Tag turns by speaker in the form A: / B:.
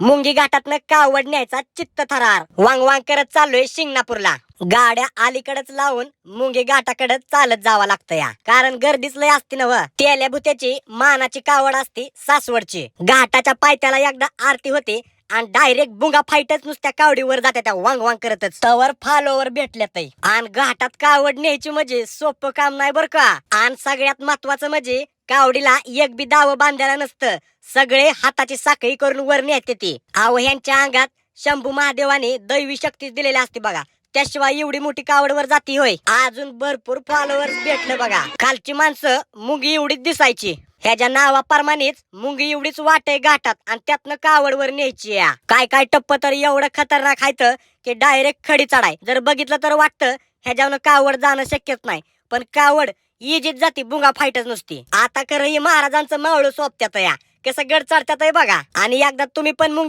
A: मुंगी घाटातनं कावड न्यायचा चित्त थरार. वांग वांग करत चाललोय शिंगणापूरला. गाड्या अलीकडेच लावून मुंगी घाटाकडे चालत जावं लागतं या. कारण गर्दीच लय असते ना व तेल्या भुत्याची मानाची कावड असती सासवडची. घाटाच्या पायथ्याला एकदा आरती होते आणि डायरेक्ट बुंगा फाईटच नुसत्या कावडीवर जात्या त्या वांग वांग करतच. तवर फॉलोवर भेटल्यात आणि घाटात कावड न्यायची म्हणजे सोपं काम नाही बर का? आणि सगळ्यात महत्वाचं म्हणजे कावडीला एक बी दाव बांधायला नसतं. सगळे हाताची साखळी करून वर नेते ती. आव ह्यांच्या अंगात शंभू महादेवाने दैवी शक्तीच दिलेली असते बघा. त्याशिवाय एवढी मोठी कावडवर जाती होय. अजून भरपूर फॉलोअर्स भेटलं बघा. खालची माणसं मुंगी एवढीच दिसायची. ह्याच्या नावाप्रमाणेच मुंगी एवढीच वाटे घाटात आणि त्यातनं कावडवर न्यायची या. काय काय टप्प तर एवढं खतरनाक हायत की डायरेक्ट खडी चढाय जर बघितलं तर वाटतं ह्याच्यावर कावड जाणं शक्यच नाही. पण कावड इजीत जाती बुंगा फाईटच नुसती. आता कर महाराजांचं मावळं सोपत्यात या. कसं गड चढत्यात बघा. आणि एकदा तुम्ही पण मुंग